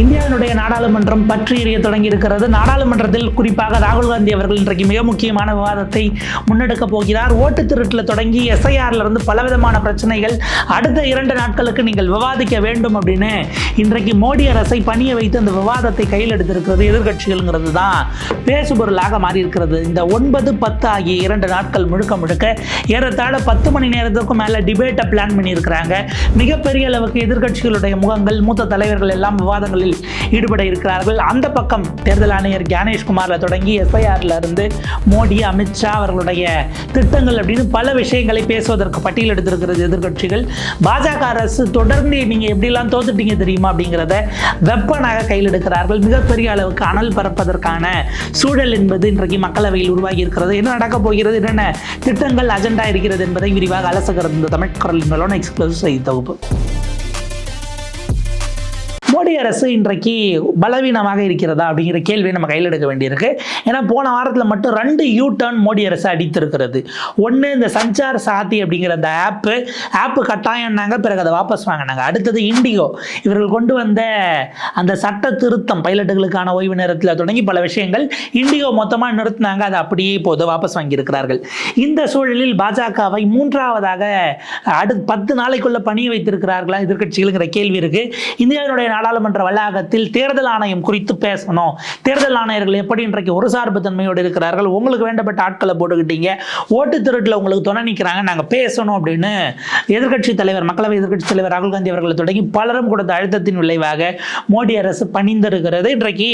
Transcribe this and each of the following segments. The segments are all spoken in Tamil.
இந்தியாவினுடைய நாடாளுமன்றம் பற்றி எறிய தொடங்கி இருக்கிறது நாடாளுமன்றத்தில் குறிப்பாக ராகுல் காந்தி அவர்கள் இன்றைக்கு மிக முக்கியமான விவாதத்தை முன்னெடுக்கப் போகிறார். ஓட்டு திருட்டில் தொடங்கி எஸ்ஐஆர்ல இருந்து பலவிதமான பிரச்சனைகள் அடுத்த இரண்டு நாட்களுக்கு நீங்கள் விவாதிக்க வேண்டும் அப்படின்னு இன்றைக்கு மோடி அரசை பணிய வைத்து அந்த விவாதத்தை கையில் எடுத்திருக்கிறது எதிர்கட்சிகள்ங்கிறது தான் பேசுபொருளாக மாறியிருக்கிறது. இந்த ஒன்பது பத்து ஆகிய இரண்டு நாட்கள் முழுக்க முழுக்க ஏறத்தாழ பத்து மணி நேரத்துக்கும் மேலே டிபேட்டை பிளான் பண்ணியிருக்கிறாங்க. மிகப்பெரிய அளவுக்கு எதிர்க்கட்சிகளுடைய முகங்கள் மூத்த தலைவர்கள் எல்லாம் விவாதங்கள் செயல்களில் ஈடுபட இருக்கிறார்கள். அந்த பக்கம் தேர்தல் ஆணையர் ஞானேஷ்குமார்ல தொடங்கி எஸ்ஐஆர்ல இருந்து மோடி அமித்ஷா அவர்களுடைய திட்டங்கள் அப்படின்னு பல விஷயங்களை பேசுவதற்கு பட்டியல் எடுத்திருக்கிறது எதிர்கட்சிகள் பாஜக அரசு தொடர்ந்து நீங்கள் எப்படிலாம் தோத்துட்டீங்க தெரியுமா அப்படிங்கிறத வெப்பனாக கையில் எடுக்கிறார்கள். மிகப்பெரிய அளவுக்கு அனல் பரப்பதற்கான சூழல் என்பது இன்றைக்கு மக்களவையில் உருவாகி இருக்கிறது. என்ன நடக்கப் போகிறது? என்னென்ன திட்டங்கள் அஜெண்டா இருக்கிறது என்பதை விரிவாக அலசுகிறது இந்த தமிழ் குரல் எக்ஸ்க்ளூசிவ் செய்தி தொகுப்பு. மோடி அரசு இன்றைக்கு பலவீனமாக இருக்கிறதா அப்படிங்கிற கேள்வியை நம்ம கையில் எடுக்க வேண்டியிருக்கு. ஏன்னா போன வாரத்தில் மட்டும் ரெண்டு யூ டர்ன் மோடி அரசு அடித்திருக்கிறது. ஒன்று இந்த சஞ்சார் சாத்தி அப்படிங்கிற அந்த ஆப்பு ஆப்பு கட்டாயம்னாங்க பிறகு அதை வாபஸ் வாங்கினாங்க. அடுத்தது இண்டிகோ. இவர்கள் கொண்டு வந்த அந்த சட்ட திருத்தம் பைலட்டுகளுக்கான ஓய்வு நேரத்தில் தொடங்கி பல விஷயங்கள் இண்டிகோ மொத்தமாக நிறுத்தினாங்க. அதை அப்படியே இப்போது வாபஸ் வாங்கியிருக்கிறார்கள். இந்த சூழலில் பாஜகவை மூன்றாவதாக அடுத்து பத்து நாளைக்குள்ள பணிய வைத்திருக்கிறார்களா எதிர்க்கட்சிகளுங்கிற கேள்வி இருக்கு. இந்தியாவினுடைய நாடாளுமன்ற வளாகத்தில் தேர்தல் ஆணையம் குறித்து பேசணும். தேர்தல் ஆணையர்கள் எப்படி இன்றைக்கு ஒரு சார்பு தன்மையோடு இருக்கிறார்கள்? உங்களுக்கு வேண்டப்பட்ட ஆட்களை போட்டுக்கிட்டீங்க. ஓட்டு திருட்டில் உங்களுக்கு துணை நிற்கிறாங்க நாங்கள் பேசணும் அப்படின்னு எதிர்க்கட்சி தலைவர் மக்களவை எதிர்க்கட்சி தலைவர் ராகுல் காந்தி அவர்களை தொடங்கி பலரும் கொடுத்த அழுத்தத்தின் விளைவாக மோடி அரசு பணிந்திருக்கிறது. இன்றைக்கு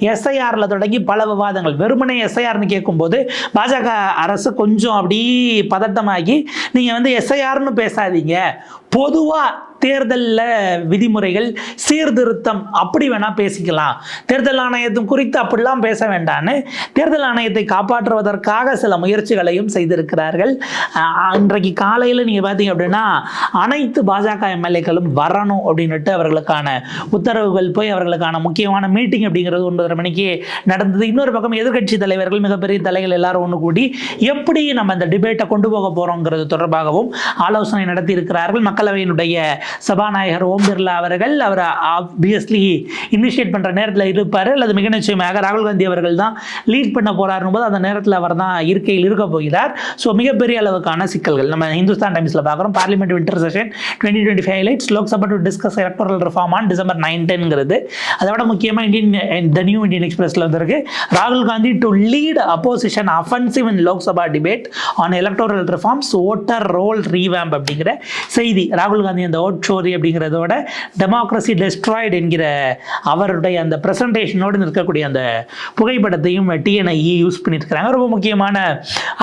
எஸ்ஐஆரில் தொடங்கி பல விவாதங்கள். வெறுமனே எஸ்ஐஆர்னு கேட்கும்போது பாஜக அரசு கொஞ்சம் அப்படி பதட்டமாகி நீங்கள் வந்து எஸ்ஐஆர்னு பேசாதீங்க. பொதுவாக தேர்தலில் விதிமுறைகள் சீர்திருத்தம் அப்படி வேணால் பேசிக்கலாம். தேர்தல் ஆணையத்தும் குறித்து அப்படிலாம் பேச வேண்டான்னு தேர்தல் ஆணையத்தை காப்பாற்றுவதற்காக சில முயற்சிகளையும் செய்திருக்கிறார்கள். இன்றைக்கு காலையில் நீங்கள் பார்த்தீங்க அப்படின்னா அனைத்து பாஜக எம்எல்ஏக்களும் வரணும் அப்படின்னுட்டு அவர்களுக்கான உத்தரவுகள் போய் அவர்களுக்கான முக்கியமான மீட்டிங் அப்படிங்கிறது ஒன்பதரை மணிக்கு நடந்தது. இன்னொரு பக்கம் எதிர்க்கட்சி தலைவர்கள் மிகப்பெரிய தலைகள் எல்லாரும் ஒன்று கூடி எப்படி நம்ம இந்த டிபேட்டை கொண்டு போக போகிறோங்கிறது தொடர்பாகவும் ஆலோசனை நடத்தி இருக்கிறார்கள் மக்களவையினுடைய சபாநாயகர் ஓம் பிர்லா அவர்கள் அவர் ஆப்வியஸ்லி இனிஷியேட் பண்ணுற நேரத்தில் இருப்பார். அல்லது மிக நிச்சயமாக ராகுல் காந்தி அவர்கள் தான் லீட் பண்ண போகிறாருன்னு போது அந்த நேரத்தில் அவர் தான் இருக்கையில் இருக்க போகிறார். ஸோ மிகப்பெரிய அளவுக்கான சிக்கல்கள். நம்ம இந்துஸ்தான் டைம்ஸில் பார்க்குறோம். Parliament winter session twenty twenty five lights Lok Sabha to discuss electoral reform on December நைன்டென்ங்கிறது அதை விட முக்கியமாக இந்தியன் த நியூ இந்தியன் எக்ஸ்பிரஸில் வந்திருக்கு. ராகுல் Gandhi to lead opposition offensive in Lok Sabha debate on electoral reforms voter roll revamp அப்படிங்கிற செய்தி. ராகுல் காந்தி அந்த ஓட் ஸ்டோரி அப்படிங்கிறதோட டெமோக்ரஸி டெஸ்ட்ராய்டு என்கிற அவருடைய அந்த ப்ரெசன்டேஷனோடு இருக்கக்கூடிய அந்த புகைப்படத்தையும் டிஎன்ஐஇ யூஸ் பண்ணியிருக்கிறாங்க. ரொம்ப முக்கியமான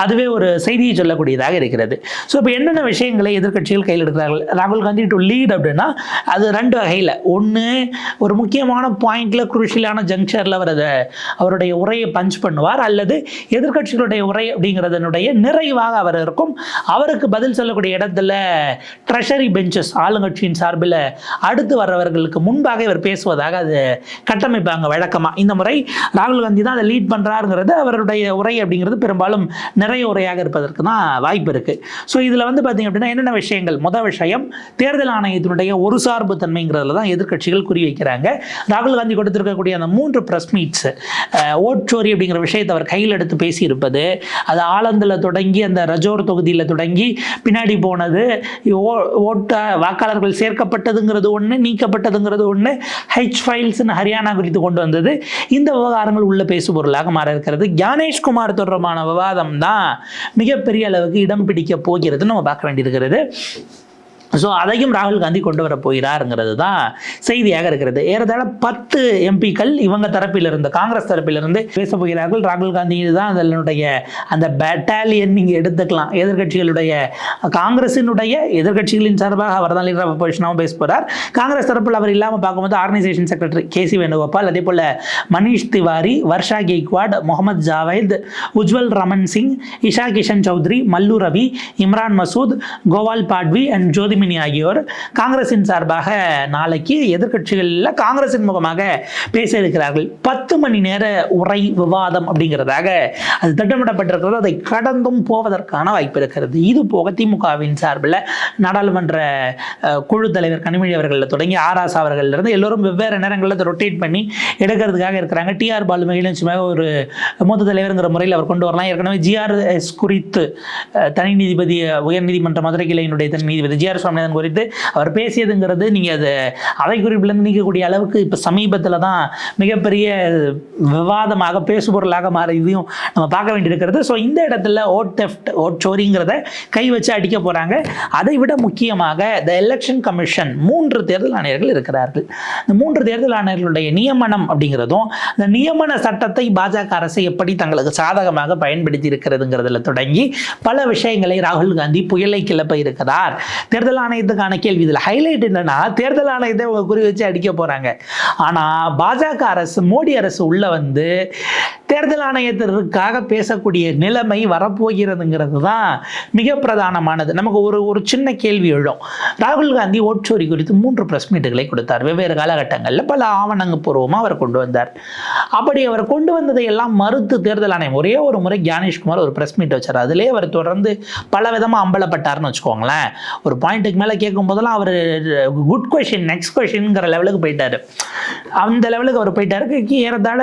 அதுவே ஒரு செய்தியை சொல்லக்கூடியதாக இருக்கிறது. ஸோ இப்போ என்னென்ன விஷயங்களை எதிர்க்கட்சிகள் கையில் எடுக்கிறார்கள்? ராகுல் காந்தி டு லீட் அப்படின்னா அது ரெண்டு வகையில். ஒன்று ஒரு முக்கியமான பாயிண்ட்ல குருஷியலான ஜங்ஷனில் அவர் அதை அவருடைய உரையை பஞ்ச் பண்ணுவார். அல்லது எதிர்கட்சிகளுடைய உரை அப்படிங்கிறதனுடைய நிறைவாக அவர் இருக்கும். அவருக்கு பதில் சொல்லக்கூடிய இடத்துல ட்ரெஷர் பெஞ்சஸ் ஆளுங்கட்சியின் சார்பில் அடுத்து வர்றவர்களுக்கு முன்பாக இவர் பேசுவதாக அது கட்டமைப்பாங்க வழக்கமாக இந்த முறை ராகுல் காந்தி தான் அதை லீட் பண்ணுறாருங்கிறது அவருடைய உரை அப்படிங்கிறது பெரும்பாலும் நிறைய உரையாக இருப்பதற்கு தான் வாய்ப்பு இருக்குது ஸோ இதில் வந்து பார்த்திங்க அப்படின்னா என்னென்ன விஷயங்கள்? முதல் விஷயம் தேர்தல் ஆணையத்தினுடைய ஒரு சார்பு தன்மைங்கிறதுல தான் எதிர்க்கட்சிகள் குறி வைக்கிறாங்க. ராகுல் காந்தி கொடுத்துருக்கக்கூடிய அந்த மூன்று ப்ரெஸ் மீட்ஸ் ஓட்சோரி அப்படிங்கிற விஷயத்தை அவர் கையில் எடுத்து பேசியிருப்பது அது ஆலந்தில் தொடங்கி அந்த ரஜோர் தொகுதியில் தொடங்கி பின்னாடி போனது ஓ- ஓட்ட வாக்காளர்கள் சேர்க்கப்பட்டதுங்கிறது ஒன்று நீக்கப்பட்டதுங்கிறது ஒன்று ஹெச் ஃபைல்ஸ்னு ஹரியானா குறித்து கொண்டு வந்தது. இந்த விவகாரங்கள் உள்ள பேசுபொருளாக மாற இருக்கிறது ஞானேஷ்குமார் தொடர்பான விவாதம் தான் மிகப்பெரிய அளவுக்கு இடம் பிடிக்க போகிறது. நம்ம பார்க்க வேண்டியிருக்கிறது. ஸோ அதையும் ராகுல் காந்தி கொண்டு வர போகிறாருங்கிறது தான் செய்தியாக இருக்கிறது. ஏறத்தாழ பத்து எம்பிக்கள் இவங்க தரப்பிலிருந்து காங்கிரஸ் தரப்பிலிருந்து பேச போகிறார்கள். ராகுல் காந்தி தான் அதனுடைய அந்த பெட்டாலியன் நீங்கள் எடுத்துக்கலாம். எதிர்க்கட்சிகளுடைய காங்கிரசினுடைய எதிர்கட்சிகளின் சார்பாக அவர் தான் லீடர் ஆப்போசிஷனாகவும் பேச போகிறார் காங்கிரஸ் தரப்பில் அவர் இல்லாமல் பார்க்கும்போது organisation secretary K C Venugopal அதே போல் மனிஷ் திவாரி வர்ஷா கெய்க்வாட் முகமது ஜாவேத் உஜ்வல் ரமன் சிங் இஷா கிஷன் சௌத்ரி மல்லு ரவி இம்ரான் மசூத் கோவால் பாட்வி அண்ட் ஜோதி உதயமினி ஆகியோர் காங்கிரசின் சார்பாக நாளைக்கு எதிர்கட்சிகளில் காங்கிரசின் முகமாக பேச இருக்கிறார்கள் பத்து மணி நேர உரை விவாதம் அப்படிங்கிறதாக அது திட்டமிடப்பட்டிருக்கிறது. அதை கடந்தும் போவதற்கான வாய்ப்பு இருக்கிறது. இது போக திமுகவின் சார்பில் நாடாளுமன்ற குழு தலைவர் கனிமொழி அவர்கள் தொடங்கி ஆராசா அவர்களிலிருந்து இருந்து எல்லோரும் வெவ்வேறு நேரங்களில் ரொட்டேட் பண்ணி எடுக்கிறதுக்காக இருக்கிறாங்க. டிஆர் பாலு மகிழ்ச்சியாக ஒரு மூத்த தலைவருங்கிற முறையில் அவர் கொண்டு வரலாம். ஏற்கனவே ஜிஆர்எஸ் குறித்து தனி நீதிபதி உயர்நீதிமன்ற மதுரை கிளையினுடைய தனி நீதிபதி ஜிஆர் சுவாமிநாதன் குறித்து அவர் பேசியதுங்கிறது நீங்கள் அது அவை குறிப்பிலிருந்து நீக்கக்கூடிய அளவுக்கு இப்போ சமீபத்தில் தான் மிகப்பெரிய விவாதமாக பேசுபொருளாக மாறி இதையும் நம்ம பார்க்க வேண்டியிருக்கிறது. ஸோ இந்த இடத்துல ஓட் தெஃப்ட் ஓட் சோரிங்கிறத கை வச்சு அடிக்க போகிறாங்க அதை விட முக்கியமாக த எலெக்ஷன் கமிஷன் மூன்று தேர்தல் ஆணையர்கள் இருக்கிறார்கள். இந்த மூன்று தேர்தல் ஆணையர்களுடைய நியமனம் அப்படிங்கிறதும் இந்த நியமன சட்டத்தை பாஜக அரசு எப்படி தங்களுக்கு சாதகமாக பயன்படுத்தி இருக்கிறதுங்கிறதுல தொடங்கி பல விஷயங்களை ராகுல் காந்தி புயலை கிளப்ப இருக்கிறார். தேர்தல் ஆணையத்துக்கான கேள்வி இதில். ஹைலைட் என்னன்னா தேர்தல் ஆணையத்தை குறி வச்சு அடிக்க போறாங்க. ஆனால் பாஜக அரசு மோடி அரசு உள்ள வந்து தேர்தல் ஆணையத்திற்காக பேசக்கூடிய நிலைமை வரப்போகிறதுங்கிறது தான் மிக பிரதானமானது. நமக்கு ஒரு ஒரு சின்ன கேள்வி எழும். ராகுல் காந்தி ஓட்சோரி குறித்து மூன்று பிரஸ் மீட்டுகளை கொடுத்தார். வெவ்வேறு காலகட்டங்களில் பல ஆவணங்க பூர்வமாக அவர் கொண்டு வந்தார். அப்படி அவர் கொண்டு வந்ததை எல்லாம் மறுத்து தேர்தல் ஆணையம் ஒரே ஒரு முறை ஜானேஷ்குமார் ஒரு பிரஸ் மீட் வச்சார். அதிலே அவர் தொடர்ந்து பல விதமாக அம்பலப்பட்டார்னு வச்சுக்கோங்களேன். ஒரு பாயிண்ட்டுக்கு மேலே கேட்கும் போதெல்லாம் அவர் குட் கொஷின் நெக்ஸ்ட் கொஷின்ங்கிற லெவலுக்கு போயிட்டார். அந்த லெவலுக்கு அவர் போயிட்டாருக்கு ஏறத்தாழ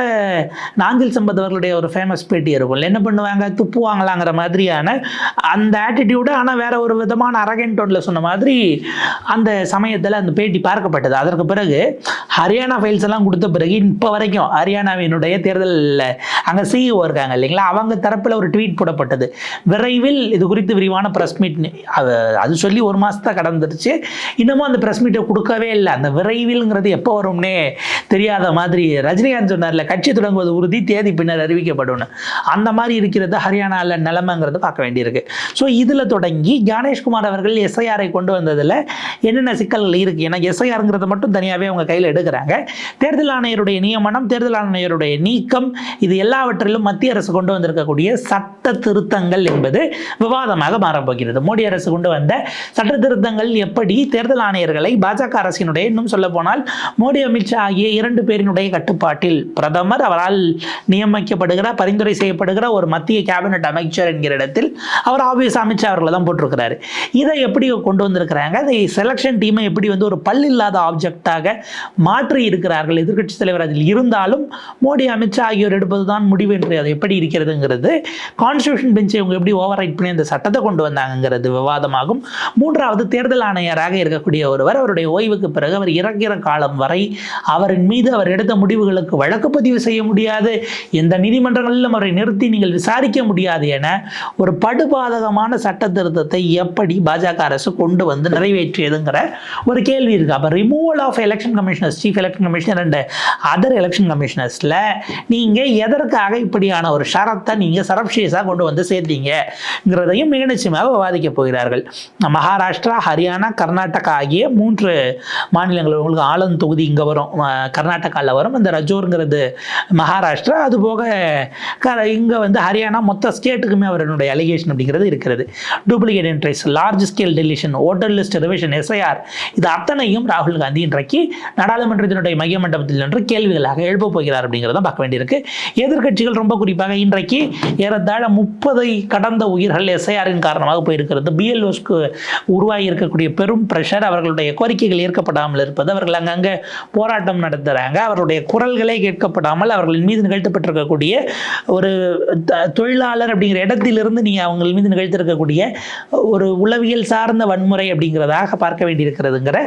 நாஞ்சில் சம்பத் அவர்களுடைய ஒரு ஃபேமஸ் பேட்டி இருக்கும். என்ன பண்ணுவாங்க? துப்புவாங்களாங்கிற மாதிரியான அந்த ஆட்டிடியூடு ஆனால் வேற ஒரு விதமான அரகன் டோனில் சொன்ன மாதிரி அந்த சமயத்தில் அந்த பேட்டி பார்க்கப்பட்டது. அதற்கு பிறகு ஹரியானா ஃபைல்ஸ் எல்லாம் கொடுத்த பிறகு இப்போ வரைக்கும் ஹரியானாவினுடைய தேர்தலில் அங்கே சிஇஓ இருக்காங்க இல்லைங்களா? அவங்க தரப்பில் ஒரு ட்வீட் போடப்பட்டது. விரைவில் இது குறித்து விரிவான ப்ரெஸ் மீட் அது சொல்லி ஒரு மாதத்தை கடந்துருச்சு. இன்னமும் அந்த ப்ரெஸ் மீட்டை கொடுக்கவே இல்லை. அந்த விரைவில்ங்கிறது எப்போ வரும்னே தெரியாத மாதிரி ரஜினிகாந்த் சொன்னார்ல கட்சி தொடங்குவது உறுதி தேதி பின்னர் பின்னர் அறிவிக்கப்படும் அந்த மாதிரி இருக்கிறது ஹரியானாவில் நிலைமைங்கிறது பார்க்க வேண்டியிருக்கு. ஸோ இதில் தொடங்கி கணேஷ்குமார் அவர்கள் எஸ்ஐஆரை கொண்டு வந்ததில் என்னென்ன சிக்கல்கள் இருக்குது ஏன்னா எஸ்ஐஆருங்கிறத மட்டும் தனியாகவே அவங்க கையில் எடுக்கிறாங்க. தேர்தல் ஆணையருடைய நியமனம் தேர்தல் ஆணையருடைய நீக்கம் இது எல்லாவற்றிலும் மத்திய அரசு கொண்டு வந்திருக்கக்கூடிய சட்ட திருத்தங்கள் என்பது விவாதமாக மாறப்போகிறது மோடி அரசு கொண்டு வந்த சட்ட திருத்தங்கள் எப்படி தேர்தல் ஆணையர்களை பாஜக அரசினுடைய இன்னும் சொல்ல போனால் மோடி அமித்ஷா ஆகிய இரண்டு பேரினுடைய கட்டுப்பாட்டில் பிரதமர் அவரால் நியம நியமிக்கப்படுகிற பரிந்துரை செய்யப்படுகிற ஒரு மத்திய கேபினட் அமைச்சர் என்கிற இடத்தில் அவர் ஆபியஸ் அமித்ஷா அவர்களை தான் போட்டிருக்கிறாரு. இதை எப்படி கொண்டு வந்திருக்கிறாங்க? அதை செலெக்ஷன் டீமை எப்படி வந்து ஒரு பல் இல்லாத ஆப்ஜெக்டாக மாற்றி இருக்கிறார்கள்? எதிர்க்கட்சி தலைவர் அதில் இருந்தாலும் மோடி அமித்ஷா ஆகியோர் எடுப்பது தான் முடிவு என்று அது எப்படி இருக்கிறதுங்கிறது கான்ஸ்டியூஷன் பெஞ்சை இவங்க எப்படி ஓவர் ரைட் பண்ணி அந்த சட்டத்தை கொண்டு வந்தாங்கிறது விவாதமாகும். மூன்றாவது தேர்தல் ஆணையராக இருக்கக்கூடிய ஒருவர் அவருடைய ஓய்வுக்கு பிறகு அவர் இறக்கிற காலம் வரை அவரின் மீது அவர் எடுத்த முடிவுகளுக்கு வழக்கு பதிவு செய்ய முடியாது. எந்த நீதிமன்றங்களிலும் அவரை நிறுத்தி நீங்கள் விசாரிக்க முடியாது என ஒரு படுபாதகமான சட்ட திருத்தத்தை எப்படி பாஜக அரசு கொண்டு வந்து நிறைவேற்றியதுங்கிற ஒரு கேள்வி இருக்கு. அப்போ removal of election commissioners chief election commissioner and other election கமிஷனர்ஸில் நீங்கள் எதற்காக இப்படியான ஒரு ஷரத்தை நீங்கள் சரப்ஷியஸாக கொண்டு வந்து சேர்த்தீங்கிறதையும் மிக நிச்சயமாக விவாதிக்க போகிறார்கள். மகாராஷ்டிரா ஹரியானா கர்நாடகா ஆகிய மூன்று மாநிலங்கள் உங்களுக்கு ஆளும் தொகுதி இங்கே வரும். கர்நாடகாவில் வரும். இந்த ரஜோருங்கிறது மகாராஷ்டிரா. அது போக இங்கே வந்து ஹரியானா மொத்த ஸ்டேட்டுக்குமே அவருடைய அலிகேஷன் அப்படிங்கிறது இருக்கிறது. Duplicate entries large scale deletion voter list revision SIR இது அத்தனையும் ராகுல் காந்தி இன்றைக்கு நாடாளுமன்றத்தினுடைய மைய மண்டபத்தில் நின்று கேள்விகளாக எழுப்ப போகிறார் அப்படிங்கிறத பார்க்க வேண்டியிருக்கு. எதிர்க்கட்சிகள் ரொம்ப குறிப்பாக இன்றைக்கு ஏறத்தாழ முப்பதை கடந்த உயிர்கள் எஸ்ஐஆரின் காரணமாக போயிருக்கிறது. பிஎல்ஓஸ்க்கு உருவாகி இருக்கக்கூடிய பெரும் ப்ரெஷர் அவர்களுடைய கோரிக்கைகள் ஏற்கப்படாமல் இருப்பது அவர்கள் அங்கங்கே போராட்டம் நடத்துகிறாங்க அவருடைய குரல்களே கேட்கப்படாமல் அவர்களின் மீது இருக்கக்கூடிய ஒரு தொழிலாளர் அப்படிங்கிற இடத்திலிருந்து நீங்கள் அவங்கள் மீது நிகழ்த்திருக்கக்கூடிய ஒரு உளவியல் சார்ந்த வன்முறை அப்படிங்கிறதாக பார்க்க வேண்டியிருக்கிறதுங்கிற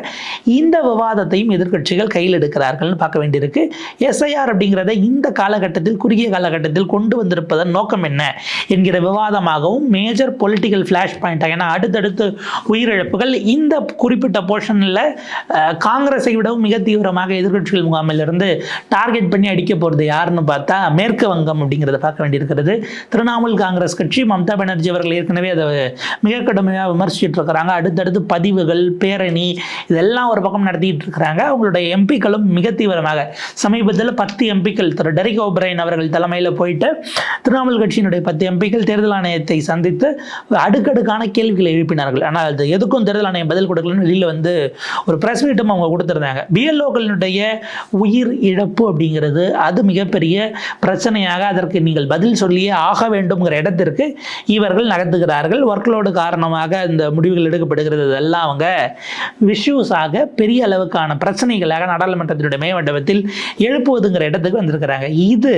இந்த விவாதத்தையும் எதிர்கட்சிகள் கையில் எடுக்கிறார்கள்னு பார்க்க வேண்டியிருக்கு. எஸ்ஐஆர் அப்படிங்கிறத இந்த காலகட்டத்தில் குறுகிய காலகட்டத்தில் கொண்டு வந்திருப்பதன் நோக்கம் என்ன என்கிற விவாதமாகவும் மேஜர் பொலிட்டிக்கல் ஃப்ளாஷ் பாயிண்டாக ஏன்னா அடுத்தடுத்து உயிரிழப்புகள் இந்த குறிப்பிட்ட போர்ஷனில் காங்கிரஸை விடவும் மிக தீவிரமாக எதிர்கட்சிகள் முகாமிலிருந்து டார்கெட் பண்ணி அடிக்க போகிறது யாருன்னு பார்த்தா மேற்கு வங்கம் அப்படிங்கிறத பார்க்க வேண்டியிருக்கிறது. திரிணாமுல் காங்கிரஸ் கட்சி மம்தா பானர்ஜி அவர்கள் ஏற்கனவே அதை மிக கடுமையாக விமர்சிச்சுட்டு இருக்கிறாங்க. அடுத்தடுத்து பதிவுகள் பேரணி இதெல்லாம் ஒரு பக்கம் நடத்திட்டு இருக்கிறாங்க. அவங்களுடைய எம்பிக்களும் மிக தீவிரமாக சமீபத்தில் பத்து எம்பிக்கள் திரு டெரிக் ஓப்ரைன் அவர்கள் தலைமையில் போயிட்டு திரிணாமுல் கட்சியினுடைய பத்து எம்பிக்கள் தேர்தல் ஆணையத்தை சந்தித்து அடுக்கடுக்கான கேள்விகளை எழுப்பினார்கள். ஆனால் அது எதுக்கும் தேர்தல் ஆணையம் பதில் கொடுக்கலன்னு வெளியில் வந்து ஒரு ப்ரெஸ் மீட்டும் அவங்க கொடுத்துருந்தாங்க. பிஎல்ஓக்களினுடைய உயிர் இழப்பு அப்படிங்கிறது அது மிகப்பெரிய பிரச்சனையாக அதற்கு நீங்கள் பதில் சொல்லியே ஆக வேண்டும்ங்கிற இடத்திற்கு இவர்கள் நகர்த்துகிறார்கள். ஒர்க்லோடு காரணமாக இந்த முடிவுகள் எடுக்கப்படுகிறது. இதெல்லாம் அவங்க விஷ்யூஸாக பெரிய அளவுக்கான பிரச்சனைகளாக நாடாளுமன்றத்தினுடைய மேமண்டபத்தில் எழுப்புவதுங்கிற இடத்துக்கு வந்திருக்கிறாங்க. இது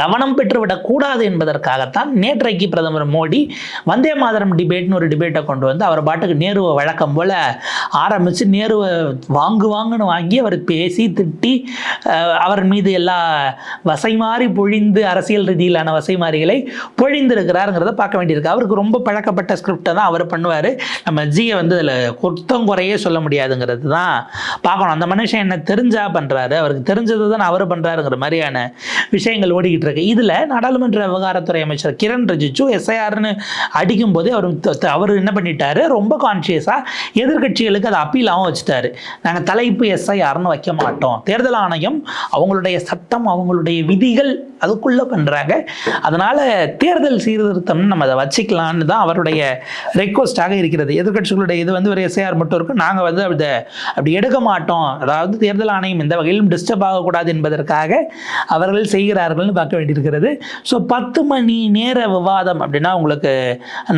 கவனம் பெற்றுவிடக்கூடாது என்பதற்காகத்தான் நேற்றைக்கு பிரதமர் மோடி வந்தே மாதரம் டிபேட்னு ஒரு டிபேட்டை கொண்டு வந்து அவர் பாட்டுக்கு நேருவை வழக்கம் போல் ஆரம்பித்து நேருவை வாங்கு வாங்குன்னு வாங்கி அவர் பேசி திட்டி அவர் மீது எல்லா வசைமாறி பொழிந்து அரசியல் ரீதியிலான வசைமாறிகளை பொழிந்திருக்கிறாருங்கிறத பார்க்க வேண்டியிருக்கு. அவருக்கு ரொம்ப பழக்கப்பட்ட ஸ்கிரிப்டை தான் அவர் பண்ணுவார். நம்ம ஜியை வந்து அதில் குத்தம் குறையே சொல்ல முடியாதுங்கிறது தான் பார்க்கணும். அந்த மனுஷன் என்ன தெரிஞ்சா பண்ணுறாரு அவருக்கு தெரிஞ்சது தான் அவர் பண்ணுறாருங்கிற மாதிரியான விஷயங்கள் ஓடிக்கிட்டு இருக்கு இதில் நாடாளுமன்ற விவகாரத்துறை அமைச்சர் கிரண் ரிஜிஜு எஸ்ஐஆர்னு அடிக்கும் போதே அவர் அவர் என்ன பண்ணிட்டாரு? ரொம்ப கான்ஷியஸாக எதிர்க்கட்சிகளுக்கு அதை அப்பீலாகவும் வச்சுட்டாரு. நாங்கள் தலைப்பு எஸ்ஐஆர்னு வைக்க மாட்டோம். தேர்தல் ஆணையம் அவங்களுடைய சட்டம் அவங்களுடைய விதிகள் அதுக்குள்ளே பண்ணுறாங்க அதனால் தேர்தல் சீர்திருத்தம்னு நம்ம அதை வச்சுக்கலான்னு தான் அவருடைய ரெக்வஸ்டாக இருக்கிறது. எதிர்க்கட்சிகளுடைய இது வந்து ஒரு எஸ்ஐஆர் மட்டும் இருக்கும் நாங்கள் வந்து அப்படி அப்படி எடுக்க மாட்டோம். அதாவது தேர்தல் ஆணையம் எந்த வகையிலும் டிஸ்டர்ப் ஆகக்கூடாது என்பதற்காக அவர்கள் செய்கிறார்கள்னு பார்க்க வேண்டியிருக்கிறது. ஸோ பத்து மணி நேர விவாதம் அப்படின்னா உங்களுக்கு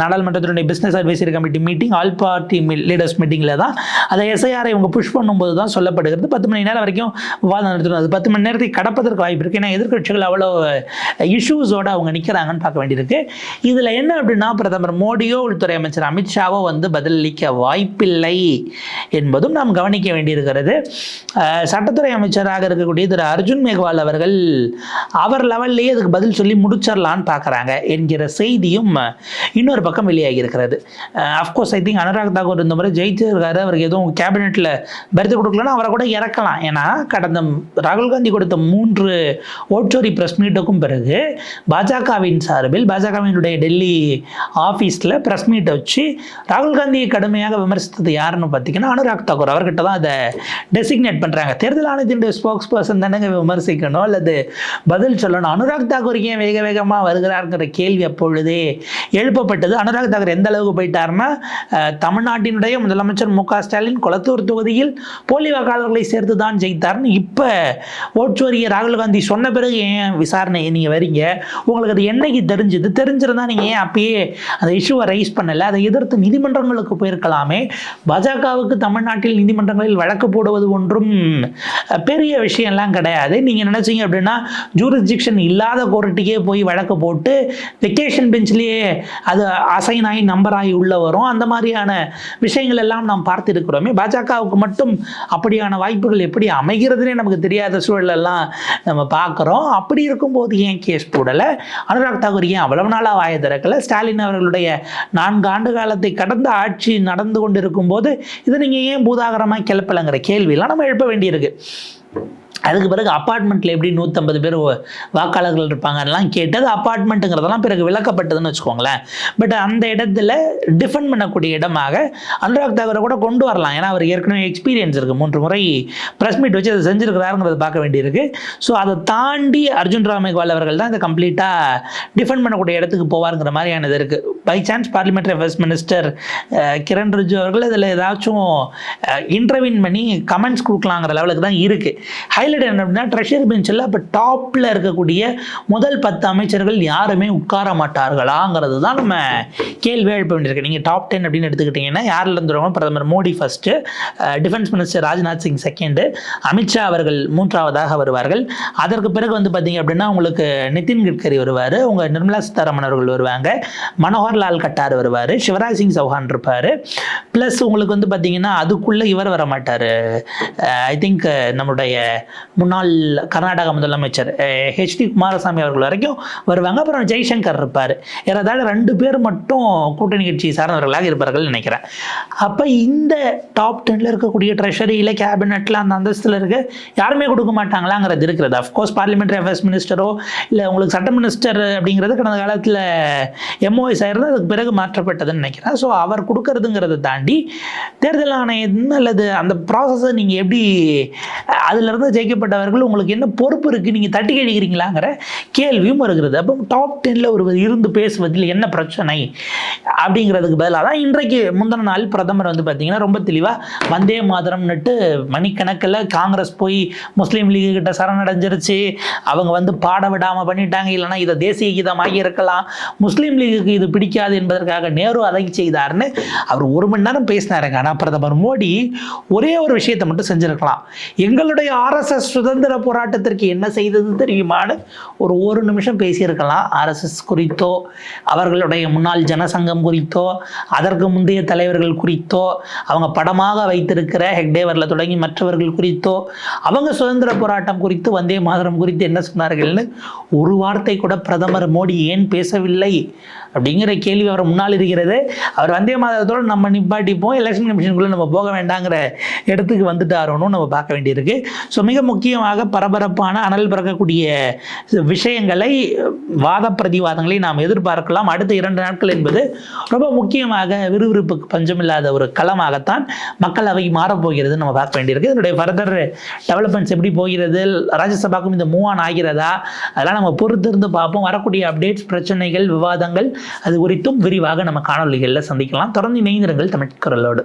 நாடாளுமன்றத்தினுடைய business advisory committee meeting all party leaders மீட்டிங்கில் தான் அதை எஸ்ஐஆரை இவங்க புஷ் பண்ணும்போது தான் சொல்லப்படுகிறது. பத்து மணி நேரம் வரைக்கும் விவாதம் நடத்தணும். அது பத்து மணி நேரத்தை கடப்பதற்கு வாய்ப்பு இருக்குது ஏன்னா எதிர்க்கட்சிகள் அவ்வளோ இஷ்யூஸோடு அவங்க நிற்கிறாங்கன்னு பார்க்க வேண்டியிருக்கு. இதில் என்ன அப்படின்னா பிரதமர் மோடியோ உள்துறை அமைச்சர் அமித்ஷாவோ வந்து பதிலளிக்க வாய்ப்பில்லை என்பதும் நாம் கவனிக்க வேண்டியிருக்கிறது. சட்டத்துறை அமைச்சராக இருக்கக்கூடிய திரு அர்ஜுன் மேக்வால் அவர்கள் அவர் லெவல்லையே அதுக்கு பதில் சொல்லி முடிச்சிடலான்னு பார்க்குறாங்க என்கிற செய்தியும் இன்னொரு பக்கம் வெளியாகி இருக்கிறது of course I think Anurag Thakur இந்த முறை ஜெயிச்சிருக்காரு. அவருக்கு எதுவும் கேபினெட்டில் பரித்து கொடுக்கலன்னா அவரை கூட இறக்கலாம். ஏன்னா கடந்த ராகுல் காந்தி கொடுத்த மூன்று ஓட்சோரி பிரஸ் மீட்டுக்கும் பிறகு பாஜகவின் சார்பில் பாஜகவினுடைய டெல்லி ஆஃபீஸில் ப்ரெஸ் மீட்டை வச்சு ராகுல் காந்தியை கடுமையாக விமர்சித்தது யாருன்னு பார்த்தீங்கன்னா அனுராக் தாக்கூர். அவர்கிட்ட தான் அதை டெசிக்னேட் பண்ணுறாங்க தேர்தல் ஆணையத்தினுடைய ஸ்போக்ஸ் பர்சன் தானே விமர்சிக்கணும் அல்லது பதில் சொல்லணும்? அனுராக் தாக்கூர் ஏன் வேக வேகமாக வருகிறாருங்கிற கேள்வி அப்பொழுதே எழுப்பப்பட்டது. அனுராக் தாக்கூர் எந்த அளவுக்கு போயிட்டாருன்னா தமிழ்நாட்டினுடைய முதலமைச்சர் மு க ஸ்டாலின் கொளத்தூர் தொகுதியில் போலி வாக்காளர்களை சேர்த்து தான் ஜெயித்தார்னு இப்போ ஓட்சோரிய ராகுல் காந்தி சொன்ன பிறகு ஏன் விசாரணை நீங்கள் வரீங்க. உங்களுக்கு அது என்னைக்கு தெரிஞ்சுது? தெரிஞ்சிருந்தா நீங்கள் ஏன் அப்பயே அந்த இஷ்யூவை ரைஸ் பண்ணலை? அதை எதிர்த்து நீதிமன்றங்களுக்கு போயிருக்கலாமே. பாஜகவுக்கு தமிழ்நாட்டில் நீதிமன்றங்களில் வழக்கு போடுவது ஒன்றும் பெரிய விஷயம்லாம் கிடையாது. நீங்கள் நினச்சிங்க அப்படின்னா ஜூரிஸ்டிக்ஷன் இல்லாத கோர்ட்டுக்கே போய் வழக்கு போட்டு வெக்கேஷன் பெஞ்சிலேயே அது அசைன் ஆகி நம்பர் ஆகி உள்ளே வரும். அந்த மாதிரியான விஷயங்கள் எல்லாம் நாம் பார்த்துருக்கிறோமே. பாஜகவுக்கு மட்டும் அப்படியான வாய்ப்புகள் எப்படி அமைகிறதுனே நமக்கு தெரியாத சூழலெல்லாம் நம்ம பார்க்குறோம். அப்படி இருக்கும்போது ஏன் கேஸ் போடலை? அனுராக் தாக்கூர் ஏன் அவ்வளவு நாளாக வாய திறக்கலை? ஸ்டாலின் அவர்களுடைய நான்கு ஆண்டு காலத்தை கடந்த ஆட்சி நடந்து கொண்டு இருக்கும்போது இதை நீங்கள் ஏன் பூதாகரமாக கிளப்பலைங்கிற கேள்வியெல்லாம் நம்ம எழுப்ப வேண்டியிருக்கு. அதுக்கு பிறகு அப்பார்ட்மெண்ட்டில் எப்படி நூற்றம்பது பேர் வாக்காளர்கள் இருப்பாங்க அதெல்லாம் கேட்டது அப்பார்ட்மெண்ட்டுங்கிறதெல்லாம் பிறகு விளக்கப்பட்டதுன்னு வச்சுக்கோங்களேன். பட் அந்த இடத்துல டிஃபெண்ட் பண்ணக்கூடிய இடமாக அனுராக் தாக்கூரை கூட கொண்டு வரலாம். ஏன்னா அவர் ஏற்கனவே எக்ஸ்பீரியன்ஸ் இருக்குது மூன்று முறை ப்ரெஸ் மீட் வச்சு அதை செஞ்சுருக்கிறாருங்கிறத பார்க்க வேண்டியிருக்கு. ஸோ அதை தாண்டி அர்ஜுன் ராமேக்வால் அவர்கள் தான் இதை கம்ப்ளீட்டாக டிஃபெண்ட் பண்ணக்கூடிய இடத்துக்கு போவாருங்கிற மாதிரியானது இருக்குது by chance parliamentary affairs minister Kiren Rijiju அவர்கள் இதில் ஏதாச்சும் இன்டர்வின் பண்ணி கமெண்ட்ஸ் கொடுக்கலாங்கிற லெவலுக்கு தான் இருக்குது ஹைலைட் என்ன அப்படின்னா ட்ரெஷரி பெஞ்சில் இப்போ டாப்பில் இருக்கக்கூடிய முதல் பத்து அமைச்சர்கள் யாருமே உட்கார மாட்டார்களாங்கிறது தான் நம்ம கேள்வி எழுப்ப வேண்டியிருக்கு. நீங்கள் டாப் டென் அப்படின்னு எடுத்துக்கிட்டிங்கன்னா யாரில் இருந்துருவோம் பிரதமர் Modi first defence minister Rajnath Singh second Amit Shah அவர்கள் மூன்றாவதாக வருவார்கள். அதற்கு பிறகு வந்து பார்த்தீங்க அப்படின்னா உங்களுக்கு நிதின் கட்கரி வருவார் உங்கள் நிர்மலா சீதாராமன் அவர்கள் வருவாங்க மனோகர் லால் கட்டார் வருவார் சிவராஜ் சிங் சௌஹான் இருப்பார். ப்ளஸ் உங்களுக்கு வந்து பார்த்தீங்கன்னா அதுக்குள்ளே இவர் வர மாட்டார் ஐ திங்க் நம்முடைய முன்னாள் கர்நாடக முதலமைச்சர் ஹெச்டி குமாரசாமி அவர்கள் வரைக்கும் வருவாங்க. அப்புறம் ஜெய்சங்கர் இருப்பார். ஏறத்தாழ ரெண்டு பேர் மட்டும் கூட்டணி கட்சி சார்ந்தவர்களாக இருப்பார்கள் நினைக்கிறேன். அப்போ இந்த டாப் டென்னில் இருக்கக்கூடிய ட்ரெஷரியில் கேபினெட்டில் அந்த அந்தஸ்தில் இருக்க யாருமே கொடுக்க மாட்டாங்களாங்கிறது இருக்கிறது. அஃப்கோர்ஸ் பார்லிமெண்ட்ரி அஃபேர்ஸ் மினிஸ்டரோ இல்லை உங்களுக்கு சட்ட மினிஸ்டர் அப்படிங்கிறது கடந்த காலத்தில் எம்ஓஎஸ் ஆயிருந்து அதுக்கு பிறகு மாற்றப்பட்டதுன்னு நினைக்கிறேன். ஸோ அவர் கொடுக்கறதுங்கிறத தாண்டி தேர்தல் ஆணையம் அல்லது அந்த ப்ராசஸை நீங்கள் எப்படி அதிலிருந்து வைக்கப்பட்டவர்கள் உங்களுக்கு என்ன பொறுப்பு இருக்குது நீங்கள் தட்டி கழிக்கிறீங்களாங்கிற கேள்வியும் வருகிறது. அப்போ டாப் டென்னில் ஒருவர் இருந்து பேசுவதில் என்ன பிரச்சனை? அப்படிங்கிறதுக்கு பதிலாக தான் இன்றைக்கு முந்தின நாள் பிரதமர் வந்து பார்த்தீங்கன்னா ரொம்ப தெளிவாக வந்தே மாதரம்னுட்டு மணிக்கணக்கில் காங்கிரஸ் போய் முஸ்லீம் லீகு கிட்ட சரணடைஞ்சிருச்சு. அவங்க வந்து பாட விடாமல் பண்ணிட்டாங்க. இல்லைனா இதை தேசிய கீதமாகி இருக்கலாம். முஸ்லீம் லீகுக்கு இது பிடிக்காது என்பதற்காக நேரு அதை செய்தார்னு அவர் ஒரு மணி நேரம் பேசினாருங்க. ஆனால் பிரதமர் மோடி ஒரே ஒரு விஷயத்தை மட்டும் செஞ்சிருக்கலாம். எங்களுடைய ஆர்எஸ்எஸ் சுதந்திர போராட்டத்திற்கு என்ன செய்தது தெரியுமான்னு ஒரு ஒரு நிமிஷம் பேசியிருக்கலாம். ஆர்எஸ்எஸ் குறித்தோ அவர்களுடைய முன்னாள் ஜனசங்கம் குறித்தோ அதற்கு முந்தைய தலைவர்கள் குறித்தோ அவங்க படமாக வைத்திருக்கிற ஹெக்டேவரில் தொடங்கி மற்றவர்கள் குறித்தோ அவங்க சுதந்திர போராட்டம் குறித்து வந்தே மாதரம் குறித்து என்ன சொன்னார்கள்னு ஒரு வார்த்தை கூட பிரதமர் மோடி ஏன் பேசவில்லை அப்படிங்கிற கேள்வி அவர் முன்னால் இருக்கிறது. அவர் வந்தே மாதத்தோடு நம்ம நிப்பாட்டிப்போம் எலெக்ஷன் கமிஷனுக்குள்ளே நம்ம போக வேண்டாங்கிற இடத்துக்கு வந்துட்டாரோன்னு நம்ம பார்க்க வேண்டியிருக்கு. ஸோ மிக முக்கியமாக பரபரப்பான அனல் பிறக்கக்கூடிய விஷயங்களை வாத பிரதிவாதங்களை நாம் எதிர்பார்க்கலாம். அடுத்த இரண்டு நாட்கள் என்பது ரொம்ப முக்கியமாக விறுவிறுப்புக்கு பஞ்சமில்லாத ஒரு களமாகத்தான் மக்களவை மாறப்போகிறது நம்ம பார்க்க வேண்டியிருக்கு. இதனுடைய ஃபர்தர் டெவலப்மெண்ட்ஸ் எப்படி போகிறது? ராஜ்யசபாக்கும் இந்த மூவ் ஆன் ஆகிறதா? அதெல்லாம் நம்ம பொறுத்திருந்து பார்ப்போம். வரக்கூடிய அப்டேட்ஸ் பிரச்சனைகள் விவாதங்கள் அது குறித்தும் விரிவாக நம்ம காணொலிகளில் சந்திக்கலாம். தொடர்ந்து இணைந்திருங்கள் தமிழ் குரலோடு.